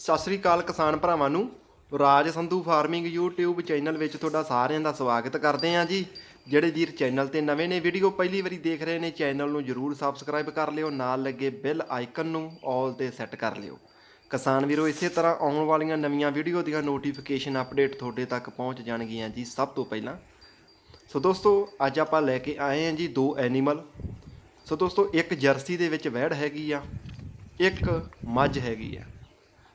ਸਤਿ ਸ੍ਰੀ ਅਕਾਲ ਕਿਸਾਨ ਭਰਾਵਾਂ ਨੂੰ। Raj Sandhu farming YouTube channel ਵਿੱਚ ਤੁਹਾਡਾ ਸਾਰਿਆਂ ਦਾ ਸਵਾਗਤ ਕਰਦੇ ਹਾਂ ਜੀ। ਜਿਹੜੇ ਵੀਰ ਚੈਨਲ ਤੇ ਨਵੇਂ ਨੇ, ਵੀਡੀਓ ਪਹਿਲੀ ਵਾਰੀ ਦੇਖ ਰਹੇ ਨੇ, ਚੈਨਲ ਨੂੰ ਜਰੂਰ ਸਬਸਕ੍ਰਾਈਬ ਕਰ ਲਿਓ, ਨਾਲ ਲੱਗੇ ਬੈਲ ਆਈਕਨ ਨੂੰ ਆਲ ਤੇ ਸੈੱਟ ਕਰ ਲਿਓ। ਕਿਸਾਨ ਵੀਰੋ, ਇਸੇ ਤਰ੍ਹਾਂ ਆਉਣ ਵਾਲੀਆਂ ਨਵੀਆਂ ਵੀਡੀਓ ਦੀਆਂ ਨੋਟੀਫਿਕੇਸ਼ਨ ਅਪਡੇਟ ਤੁਹਾਡੇ ਤੱਕ ਪਹੁੰਚ ਜਾਣਗੀਆਂ ਜੀ ਸਭ ਤੋਂ ਪਹਿਲਾਂ। ਸੋ ਦੋਸਤੋ, ਅੱਜ ਆਪਾਂ ਲੈ ਕੇ ਆਏ ਹਾਂ ਜੀ ਦੋ ਐਨੀਮਲ ਸੋ ਦੋਸਤੋ, ਇੱਕ ਜਰਸੀ ਦੇ ਵਿੱਚ ਵੈੜ ਹੈਗੀ ਆ, ਇੱਕ ਮੱਝ ਹੈਗੀ ਆ।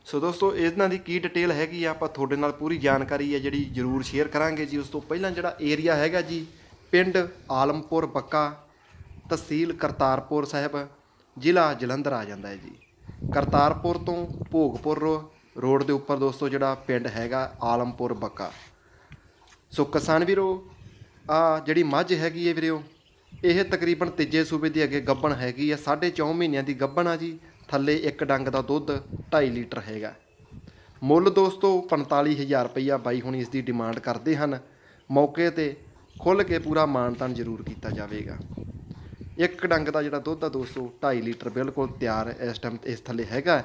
ਸੋ ਦੋਸਤੋ, ਇਹਨਾਂ ਦੀ ਕੀ ਡਿਟੇਲ ਹੈਗੀ ਆ, ਆਪਾਂ ਤੁਹਾਡੇ ਨਾਲ ਪੂਰੀ ਜਾਣਕਾਰੀ ਹੈ ਜਿਹੜੀ ਜਰੂਰ ਸ਼ੇਅਰ ਕਰਾਂਗੇ ਜੀ। ਉਸ ਤੋਂ ਪਹਿਲਾਂ ਜਿਹੜਾ ਏਰੀਆ ਹੈਗਾ ਜੀ, ਪਿੰਡ ਆਲਮਪੁਰ ਬੱਕਾ, ਤਹਿਸੀਲ ਕਰਤਾਰਪੁਰ ਸਾਹਿਬ, ਜ਼ਿਲ੍ਹਾ ਜਲੰਧਰ ਆ ਜਾਂਦਾ ਹੈ ਜੀ। ਕਰਤਾਰਪੁਰ ਤੋਂ ਭੋਗਪੁਰ ਰੋ- ਰੋਡ ਦੇ ਉੱਪਰ ਦੋਸਤੋ, ਜਿਹੜਾ ਪਿੰਡ ਹੈਗਾ ਆਲਮਪੁਰ ਬੱਕਾ। ਸੋ ਕਿਸਾਨ ਵੀਰੋ, ਆ ਜਿਹੜੀ ਮੱਝ ਹੈਗੀ ਹੈ ਵੀਰੋ, ਇਹ ਤਕਰੀਬਨ ਤੀਜੇ ਸੂਬੇ ਦੀ ਅੱਗੇ ਗੱਬਣ ਹੈਗੀ ਆ 4.5 ਮਹੀਨਿਆਂ ਦੀ ਗੱਬਣ ਆ ਜੀ। ਥੱਲੇ ਇੱਕ ਡੰਗ ਦਾ ਦੁੱਧ 2.5 ਲੀਟਰ ਹੈਗਾ। ਮੁੱਲ ਦੋਸਤੋ 45000 ਰੁਪਈਆ ਬਾਈ ਹੁਣ ਇਸ ਦੀ ਡਿਮਾਂਡ ਕਰਦੇ ਹਨ। ਮੌਕੇ ਤੇ ਖੁੱਲ ਕੇ ਪੂਰਾ ਮਾਨਤਾਨ ਜ਼ਰੂਰ ਕੀਤਾ ਜਾਵੇਗਾ। ਇੱਕ ਡੰਗ ਦਾ ਜਿਹੜਾ ਦੁੱਧ ਆ ਦੋਸਤੋ 2.5 ਲੀਟਰ ਬਿਲਕੁਲ ਤਿਆਰ ਇਸ ਟਾਈਮ ਇਸ ਥੱਲੇ ਹੈਗਾ।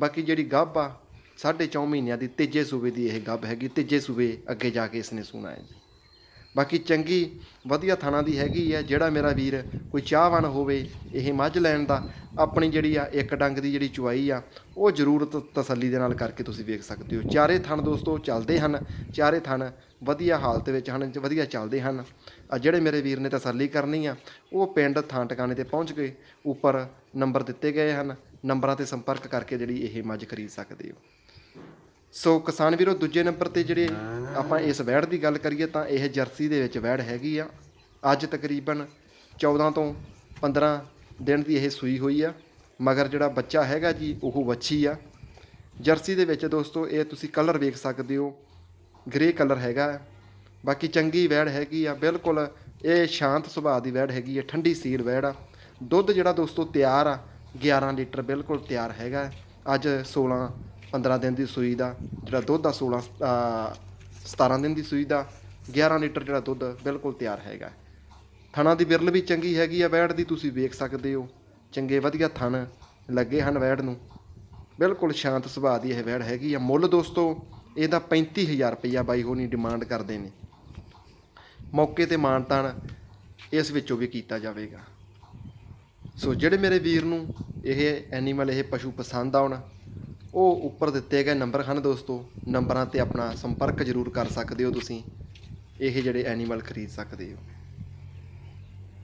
ਬਾਕੀ ਜਿਹੜੀ ਗੱਭ ਆ 4.5 ਮਹੀਨਿਆਂ ਦੀ ਤੀਜੇ ਸੂਬੇ ਦੀ ਇਹ ਗੱਭ ਹੈਗੀ, ਤੀਜੇ ਸੂਬੇ ਅੱਗੇ ਜਾ ਕੇ ਇਸ ਨੇ ਸੂਣਾ ਹੈ ਜੀ। ਬਾਕੀ ਚੰਗੀ, ਵਧੀਆ ਥਾਣਾ ਦੀ ਹੈਗੀ ਹੈ ਜਿਹੜਾ ਮੇਰਾ ਵੀਰ ਕੋਈ ਚਾਹਵਾਨ ਹੋਵੇ ਇਹ ਮੱਝ ਲੈਣ ਦਾ, ਆਪਣੀ ਜਿਹੜੀ ਆ ਇੱਕ ਡੰਗ ਦੀ ਜਿਹੜੀ ਚੁਆਈ ਆ, ਉਹ ਜ਼ਰੂਰ ਤਸੱਲੀ ਦੇ ਨਾਲ ਕਰਕੇ ਤੁਸੀਂ ਵੇਖ ਸਕਦੇ ਹੋ। ਚਾਰੇ ਥਣ ਦੋਸਤੋ ਚੱਲਦੇ ਹਨ, ਚਾਰੇ ਥਣ ਵਧੀਆ ਹਾਲਤ ਵਿੱਚ ਹਨ ਵਧੀਆ ਚੱਲਦੇ ਹਨ। ਆ ਜਿਹੜੇ ਮੇਰੇ ਵੀਰ ਨੇ ਤਸੱਲੀ ਕਰਨੀ ਆ, ਉਹ ਪਿੰਡ ਥਾਂ ਟਿਕਾਣੇ ਤੇ ਪਹੁੰਚ ਕੇ ਉੱਪਰ ਨੰਬਰ ਦਿੱਤੇ ਗਏ ਹਨ, ਨੰਬਰਾਂ ਤੇ ਸੰਪਰਕ ਕਰਕੇ ਜਿਹੜੀ ਇਹ ਮੱਝ ਖਰੀਦ ਸਕਦੇ ਹੋ। ਸੋ ਕਿਸਾਨ ਵੀਰੋ ਦੂਜੇ ਨੰਬਰ ਤੇ ਜਿਹੜੇ ਆਪਾਂ ਇਸ ਵੈੜ ਦੀ ਗੱਲ ਕਰੀਏ ਤਾਂ ਇਹ ਜਰਸੀ ਦੇ ਵਿੱਚ ਵੈੜ ਹੈਗੀ ਆ। ਅੱਜ ਤਕਰੀਬਨ 14 ਤੋਂ 15 ਦਿਨ ਦੀ ਇਹ ਸੂਈ ਹੋਈ ਆ। ਮਗਰ ਜਿਹੜਾ ਬੱਚਾ ਹੈਗਾ ਜੀ ਉਹ ਵੱਛੀ ਆ। ਜਰਸੀ ਦੇ ਵਿੱਚ ਦੋਸਤੋ ਇਹ ਤੁਸੀਂ ਕਲਰ ਵੇਖ ਸਕਦੇ ਹੋ। ਗ੍ਰੇ ਕਲਰ ਹੈਗਾ। ਬਾਕੀ ਚੰਗੀ ਵੈੜ ਹੈਗੀ ਆ। ਬਿਲਕੁਲ ਇਹ ਸ਼ਾਂਤ ਸੁਭਾਅ ਦੀ ਵੈੜ ਹੈਗੀ ਆ। ਠੰਡੀ ਸੀਲ ਵੈੜ ਆ। ਦੁੱਧ ਜਿਹੜਾ ਦੋਸਤੋ ਤਿਆਰ ਆ। 11 ਲੀਟਰ ਬਿਲਕੁਲ ਤਿਆਰ ਹੈਗਾ। ਅੱਜ 16 15 ਦਿਨ ਦੀ ਸੂਈ ਦਾ ਜਿਹੜਾ ਦੁੱਧ ਆ 16 ਅ, 17 ਦਿਨ ਦੀ ਸੂਈ ਦਾ 11 ਲੀਟਰ ਜਿਹੜਾ ਦੁੱਧ ਬਿਲਕੁਲ ਤਿਆਰ ਹੈਗਾ। ਥਣਾ ਦੀ ਬਿਰਲ ਵੀ ਚੰਗੀ ਹੈਗੀ ਆ ਵੈੜ ਦੀ ਤੁਸੀਂ ਵੇਖ ਸਕਦੇ ਹੋ। ਚੰਗੇ ਵਧੀਆ ਥਣ ਲੱਗੇ ਹਨ ਵੈੜ ਨੂੰ। ਬਿਲਕੁਲ ਸ਼ਾਂਤ ਸੁਭਾਅ ਦੀ ਇਹ ਵੈੜ ਹੈਗੀ ਆ। ਮੁੱਲ ਦੋਸਤੋ ਇਹਦਾ 35000 ਰੁਪਈਆ ਬਾਈ ਹੋਣੀ ਡਿਮਾਂਡ ਕਰਦੇ ਨੇ। ਮੌਕੇ ਤੇ ਮਾਨਤਾਨ ਇਸ ਵਿੱਚੋਂ ਵੀ ਕੀਤਾ ਜਾਵੇਗਾ। ਸੋ ਜਿਹੜੇ ਮੇਰੇ ਵੀਰ ਨੂੰ ਇਹ ਐਨੀਮਲ ਇਹ ਪਸ਼ੂ ਪਸੰਦ ਆਉਣ ਉਹ ਉੱਪਰ ਦਿੱਤੇ ਗਏ ਨੰਬਰ ਹਨ ਦੋਸਤੋ ਨੰਬਰਾਂ ਤੇ ਆਪਣਾ ਸੰਪਰਕ ਜ਼ਰੂਰ ਕਰ ਸਕਦੇ ਹੋ ਤੁਸੀਂ। ਇਹ ਜਿਹੜੇ ਐਨੀਮਲ ਖਰੀਦ ਸਕਦੇ ਹੋ।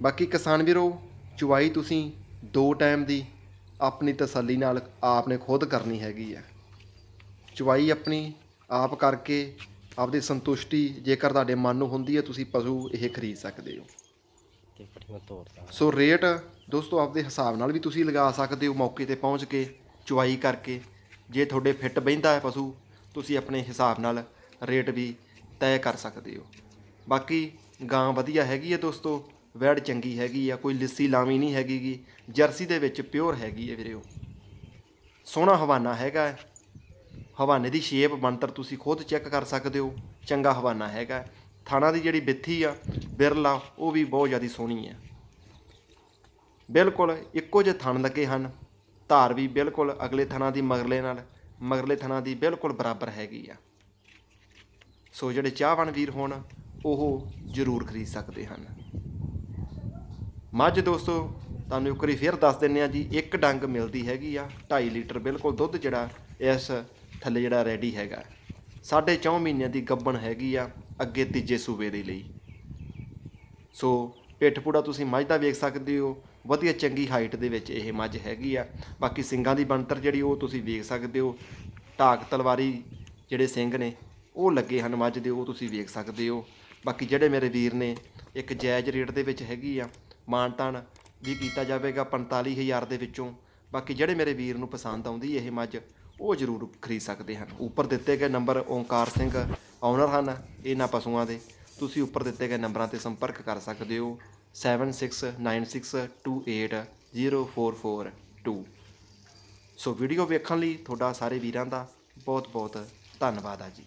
ਬਾਕੀ ਕਿਸਾਨ ਵੀਰੋ ਚੁਆਈ ਤੁਸੀਂ ਦੋ ਟਾਈਮ ਦੀ ਆਪਣੀ ਤਸੱਲੀ ਨਾਲ ਆਪ ਨੇ ਖੁਦ ਕਰਨੀ ਹੈਗੀ ਆ। ਚੁਆਈ ਆਪਣੀ ਆਪ ਕਰਕੇ ਆਪਦੀ ਸੰਤੁਸ਼ਟੀ ਜੇਕਰ ਤੁਹਾਡੇ ਮਨ ਨੂੰ ਹੁੰਦੀ ਹੈ ਤੁਸੀਂ ਪਸ਼ੂ ਇਹ ਖਰੀਦ ਸਕਦੇ ਹੋ। ਸੋ ਰੇਟ ਦੋਸਤੋ ਆਪਦੇ ਹਿਸਾਬ ਨਾਲ ਵੀ ਤੁਸੀਂ ਲਗਾ ਸਕਦੇ ਹੋ ਮੌਕੇ ਤੇ ਪਹੁੰਚ ਕੇ ਚੁਆਈ ਕਰਕੇ। ਜੇ ਤੁਹਾਡੇ ਫਿੱਟ ਬਹਿੰਦਾ ਹੈ ਪਸ਼ੂ, ਤੁਸੀਂ ਆਪਣੇ ਹਿਸਾਬ ਨਾਲ ਰੇਟ ਵੀ ਤੈਅ ਕਰ ਸਕਦੇ ਹੋ ਬਾਕੀ ਗਾਂ ਵਧੀਆ ਹੈਗੀ ਹੈ ਦੋਸਤੋ, ਵੈੜ ਚੰਗੀ ਹੈਗੀ ਆ, ਕੋਈ ਲਿੱਸੀ ਲਾਵੀ ਨਹੀਂ ਹੈਗੀਗੀ, ਜਰਸੀ ਦੇ ਵਿੱਚ ਪਿਓਰ ਹੈਗੀ ਹੈ ਵੀਰਿਓ ਸੋਹਣਾ ਹਵਾਨਾ ਹੈਗਾ ਹੈ। ਹਵਾਨੇ ਦੀ ਸ਼ੇਪ ਬਣਤਰ ਤੁਸੀਂ ਖੁਦ ਚੈੱਕ ਕਰ ਸਕਦੇ ਹੋ, ਚੰਗਾ ਹਵਾਨਾ ਹੈਗਾ ਹੈ। ਥਾਣਾ ਦੀ ਜਿਹੜੀ ਬਿੱਥੀ ਆ, ਬਿਰਲਾ, ਉਹ ਵੀ ਬਹੁਤ ਜ਼ਿਆਦਾ ਸੋਹਣੀ ਹੈ ਬਿਲਕੁਲ ਇੱਕੋ ਜਿਹੇ ਥਣ ਲੱਗੇ ਹਨ ਧਾਰ ਵੀ ਬਿਲਕੁਲ ਅਗਲੇ ਥਣਾ ਦੀ ਮਗਰਲੇ ਨਾਲ, ਮਗਰਲੇ ਥਣਾ ਦੀ ਬਿਲਕੁਲ ਬਰਾਬਰ ਹੈਗੀ ਆ। ਸੋ ਜਿਹੜੇ ਚਾਹਵਾਨ ਵੀਰ ਹੋਣ, ਉਹ ਜ਼ਰੂਰ ਖਰੀਦ ਸਕਦੇ ਹਨ। ਮੱਝ ਦੋਸਤੋ, ਤੁਹਾਨੂੰ ਇੱਕ ਵਾਰੀ ਫੇਰ ਦੱਸ ਦਿੰਨੇ ਆ ਜੀ, ਇੱਕ ਡੰਗ ਮਿਲਦੀ ਹੈਗੀ ਆ 2.5 ਲੀਟਰ ਬਿਲਕੁਲ ਦੁੱਧ ਜਿਹੜਾ, ਇਸ ਥੱਲੇ ਜਿਹੜਾ ਰੈਡੀ ਹੈਗਾ। ਸਾਢੇ ਚੌਂ ਮਹੀਨਿਆਂ ਦੀ ਗੱਬਣ ਹੈਗੀ ਆ, ਅੱਗੇ ਤੀਜੇ ਸੂਬੇ ਦੇ ਲਈ। ਸੋ ਪਿੱਠ ਪੂੜਾ ਤੁਸੀਂ ਮੱਝ ਦਾ ਵੇਖ ਸਕਦੇ ਹੋ ਵਧੀਆ ਚੰਗੀ ਹਾਈਟ ਦੇ ਵਿੱਚ ਇਹ ਮੱਝ ਹੈਗੀ ਆ। ਬਾਕੀ ਸਿੰਘਾਂ ਦੀ ਬਣਤਰ ਜਿਹੜੀ ਉਹ ਤੁਸੀਂ ਵੇਖ ਸਕਦੇ ਹੋ। ਢਾਕ ਤਲਵਾਰੀ ਜਿਹੜੇ ਸਿੰਘ ਨੇ, ਉਹ ਲੱਗੇ ਹਨ ਮੱਝ ਦੇ, ਉਹ ਤੁਸੀਂ ਵੇਖ ਸਕਦੇ ਹੋ। ਬਾਕੀ ਜਿਹੜੇ ਮੇਰੇ ਵੀਰ ਨੇ, ਇੱਕ ਜਾਇਜ਼ ਰੇਟ ਦੇ ਵਿੱਚ ਹੈਗੀ ਆ। ਮਾਨਤਾਨ ਵੀ ਕੀਤਾ ਜਾਵੇਗਾ 45000 ਦੇ ਵਿੱਚੋਂ। ਬਾਕੀ ਜਿਹੜੇ ਮੇਰੇ ਵੀਰ ਨੂੰ ਪਸੰਦ ਆਉਂਦੀ ਇਹ ਮੱਝ, ਉਹ ਜ਼ਰੂਰ ਖਰੀਦ ਸਕਦੇ ਹਨ। ਉੱਪਰ ਦਿੱਤੇ ਗਏ ਨੰਬਰ ਓਂਕਾਰ ਸਿੰਘ ਓਨਰ ਹਨ, ਇਹਨਾਂ ਪਸ਼ੂਆਂ ਦੇ। ਤੁਸੀਂ ਉੱਪਰ ਦਿੱਤੇ ਗਏ ਨੰਬਰਾਂ ਤੇ ਸੰਪਰਕ ਕਰ ਸਕਦੇ ਹੋ। 7696280442 ਸੋ ਵੀਡੀਓ ਵੇਖਣ ਲਈ ਤੁਹਾਡਾ ਸਾਰੇ ਵੀਰਾਂ ਦਾ ਬਹੁਤ ਬਹੁਤ ਧੰਨਵਾਦ ਆ ਜੀ